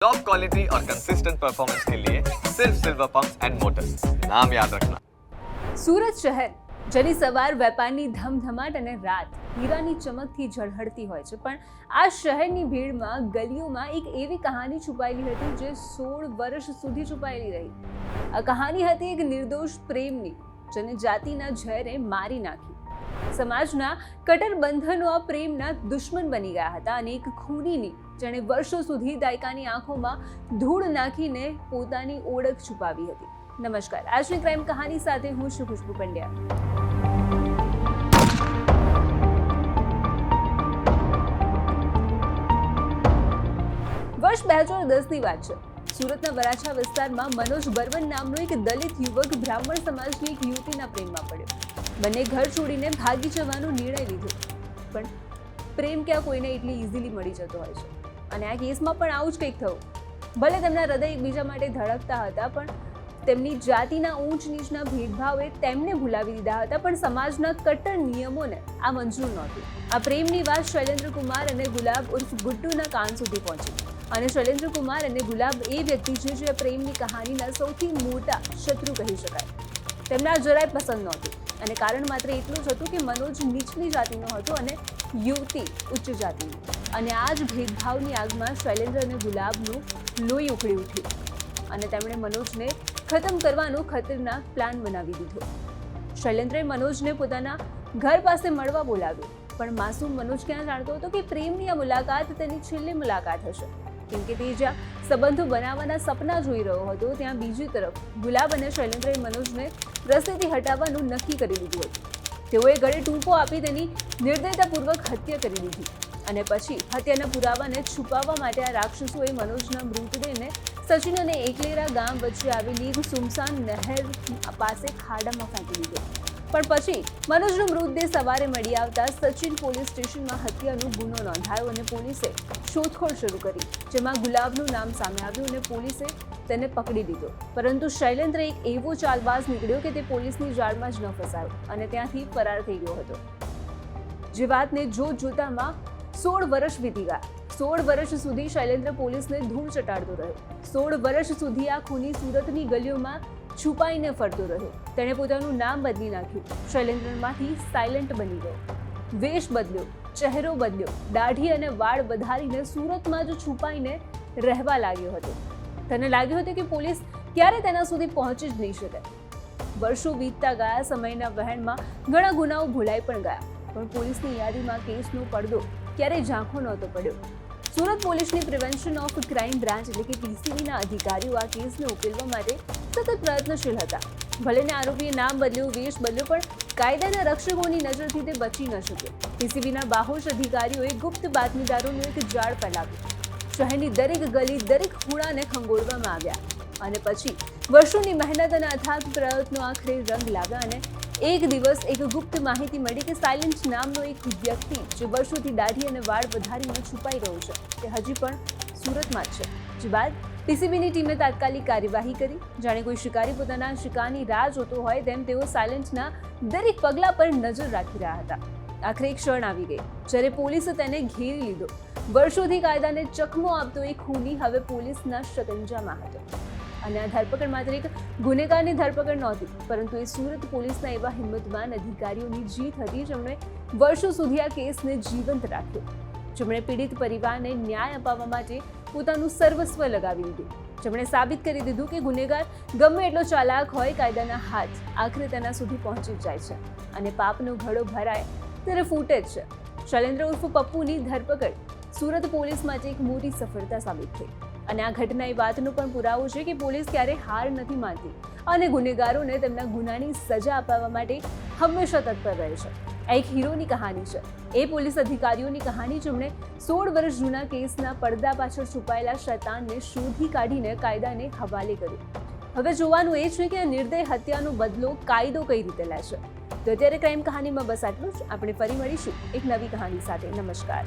Top quality और consistent performance के लिए सिर्फ सिल्वर पंप एंड मोटर्स नाम याद रखना સુરત શહેર જેની સવાર વેપારની ધમધમાટ અને રાત હીરાની ચમકથી ઝળહળતી હોય છે પણ આ શહેરની ભીડમાં ગલીઓમાં એક એવી કહાની છુપાયેલી હતી જે સોળ વર્ષ સુધી છુપાયેલી રહી આ કહાની હતી એક નિર્દોષ પ્રેમની જેને જાતિના ઝેરે મારી નાખી સમાજના કટર બંધનો પ્રેમના દુશ્મન બની ગયા હતા અને એક ખૂનીની જેણે વર્ષો સુધી દાયકાની આંખોમાં ધૂળ નાખીને પોતાની ઓળખ છુપાવી હતી. નમસ્કાર. આજની ક્રાઇમ કહાની સાથે હું છું ખુશ્બુ પંડ્યા. વર્ષ બે હજાર દસની વાત છે. સુરતના વરાછા વિસ્તારમાં મનોજ બર્મન નામનો એક દલિત યુવક બ્રાહ્મણ સમાજની એક યુવતીના પ્રેમમાં પડ્યો. બંને ઘર છોડીને ભાગી જવાનો નિર્ણય લીધો. પણ પ્રેમ ક્યાં કોઈને એટલી ઇઝીલી મળી જતો હોય છે? અને આ કેસમાં પણ આવું જ કંઈક થયું. ભલે તેમના હૃદય એકબીજા માટે ધડકતા હતા, પણ તેમની જાતિના ઊંચ નીચના ભેદભાવે તેમને ભૂલાવી દીધા હતા, પણ સમાજના કટ્ટર નિયમોને આ મંજૂર નહોતી. આ પ્રેમની વાત શૈલેન્દ્ર કુમાર અને ગુલાબ ઉર્ફ ગુડ્ડુના કાન સુધી પહોંચી. અને શૈલેન્દ્ર અને ગુલાબ એ વ્યક્તિ છે જે પ્રેમની કહાનીના સૌથી મોટા શત્રુ કહી શકાય. તેમના જરાય પસંદ નહોતું. અને કારણ માત્ર એટલું જ હતું કે મનોજ નીચલી જાતિનો હતો અને યુવતી ઉચ્ચ જાતિની. અને આ જ ભેદભાવની આગમાં શૈલેન્દ્ર અને ગુલાબનું લોહી ઉકળી ઉઠ્યું. અને તેમણે મનોજને ખતમ કરવાનો ખતરનાક પ્લાન બનાવી દીધો. શૈલેન્દ્રએ મનોજને પોતાના ઘર પાસે મળવા બોલાવ્યો. પણ માસૂમ મનોજ ક્યાં જાણતો હતો કે પ્રેમની આ મુલાકાત તેની છેલ્લી મુલાકાત હશે? કેમ કે તે જ્યાં સંબંધો બનાવવાના સપના જોઈ રહ્યો હતો. ત્યાં બીજી તરફ ગુલાબ અને શૈલેન્દ્રએ મનોજને રસ્તેથી હટાવવાનું નક્કી કરી દીધું હતું. તેઓએ ગળે ટૂંકો આપી તેની નિર્દયતાપૂર્વક હત્યા કરી દીધી. અને પછી હત્યાના પુરાવાને છુપાવવા માટે આ રાક્ષસોએ મનોજના મૃતદેહને સચિન અને એકલેરા ગામ વચ્ચે આવેલી સુમસાન નહેર પાસે ખાડામાં ફેંકી દીધો. પણ પછી મનોજનો મૃતદેહ સવારે મળી આવતા સચિન પોલીસ સ્ટેશનમાં હત્યાનો ગુનો નોંધાયો અને પોલીસે શોધખોળ શરૂ કરી, જેમાં ગુલાબનું નામ સામે આવ્યું અને પોલીસે તેને પકડી લીધો. પરંતુ શૈલેન્દ્ર એક એવો ચાલબાજ નીકળ્યો કે તે પોલીસની જાળમાં જ ન ફસાયો અને ત્યાંથી ફરાર થઈ ગયો હતો. જે વાતને જોત જોતામાં સોળ વર્ષ વીતી ગયા. સોળ વર્ષ સુધી શૈલેન્દ્ર પોલીસને ધૂળ ચટાડતો રહ્યો. સોળ વર્ષ સુધી આ ખૂની સુરતની ગલીઓમાં છુપાઈને ફરતો રહ્યો. તેણે પોતાનું નામ બદલી નાખ્યું. શૈલેન્દ્રમાંથી સાયલેન્ટ બની ગયો. વેશ બદલ્યો. ચહેરો બદલ્યો દાઢી અને વાળ વધારીને સુરતમાં જ છુપાઈને રહેવા લાગ્યો હતો. તને લાગ્યું હતું કે પોલીસ ક્યારે તેના સુધી પહોંચી જ નહીં શકે? વર્ષો વીતતા ગયા, સમયના વહેણમાં ઘણા ગુનાઓ ભૂલાઈ પણ ગયા. પણ પોલીસની યાદીમાં કેસનો પડદો ક્યારેય ઝાંખો નહોતો પડ્યો. સુરત પોલીસની પ્રિવેન્શન ઓફ ક્રાઇમ બ્રાન્ચ એટલે કે પીસીબીના અધિકારીઓ આ કેસને ઉકેલવા માટે સતત પ્રયત્નશીલ હતા. ભલે ને આરોપીએ નામ બદલ્યું, વેશ બદલ્યો, પણ કાયદાના રક્ષકોની નજરથી તે બચી ન શક્યો પીસીબીના બાહોશ અધિકારીઓએ ગુપ્ત બાતમીદારોનું એક જાળ ફેલાવ્યું. શહેરની દરેક ગલી, દરેક ખૂણાને ખંગોળવામાં આવ્યા. અને પછી વર્ષોની મહેનત અને અથાગ પ્રયત્નો આખરે રંગ લાવ્યા અને એક દિવસ એક ગુપ્ત માહિતી મળી કે સાયલન્સ નામનો એક વ્યક્તિ જે વર્ષોથી દાઢી અને વાળ વધારીને છુપાઈ રહ્યો છે. તે હજી પણ સુરતમાં જ છે. જે બાદ પીસીબીની ટીમે તાત્કાલિક કાર્યવાહી કરી. જાણે કોઈ શિકારી પોતાના શિકારની રાહ જોતો હોય, તેમ તેઓ સાયલેન્ટના દરેક પગલા પર નજર રાખી રહ્યા હતા. આખરે એક ક્ષણ આવી ગઈ, જ્યારે પોલીસે તેને ઘેરી લીધો. વર્ષોથી કાયદાને ચકમો આપતો એક ખૂની હવે પોલીસના શકંજામાં હતો. અને આ ધરપકડ માત્ર એક ગુનેગારની ધરપકડ નહોતી, પરંતુ એ સુરત પોલીસના એવા હિંમતવાન અધિકારીઓની જીત હતી, જેમણે વર્ષો સુધી આ કેસને જીવંત રાખ્યો. જેમણે પીડિત પરિવારને ન્યાય અપાવવા માટે પોતાનું સર્વસ્વ લગાવી દીધું જેમણે સાબિત કરી દીધું કે ગુનેગાર ગમે એટલો ચાલાક હોય કાયદાના હાથ આખરે તેના સુધી પહોંચી જાય છે અને પાપનો ઘડો ભરાય ત્યારે ફૂટે જ છે. શૈલેન્દ્ર ઉર્ફ પપ્પુની ધરપકડ સુરત પોલીસ માટે એક મોટી સફળતા સાબિત થઈ. અને આ ઘટના એ વાતનો પણ પુરાવો છે કે પોલીસ ક્યારેય હાર નથી માનતી અને ગુનેગારોને તેમના ગુનાની સજા અપાવવા માટે હંમેશા તત્પર રહે છે. આ એક હીરોની કહાની છે. એ પોલીસ અધિકારીઓની કહાની જેમણે સોળ વર્ષ જૂના કેસના પડદા પાછળ છુપાયેલા શૈતાનને શોધી કાઢીને કાયદાને હવાલે કર્યો. હવે જોવાનું એ છે કે આ નિર્દય હત્યાનો બદલો કાયદો કઈ રીતે લેશે. તો અત્યારે ક્રાઇમ કહાનીમાં બસ આટલું જ. આપણે ફરી મળીશું એક નવી કહાની સાથે. નમસ્કાર.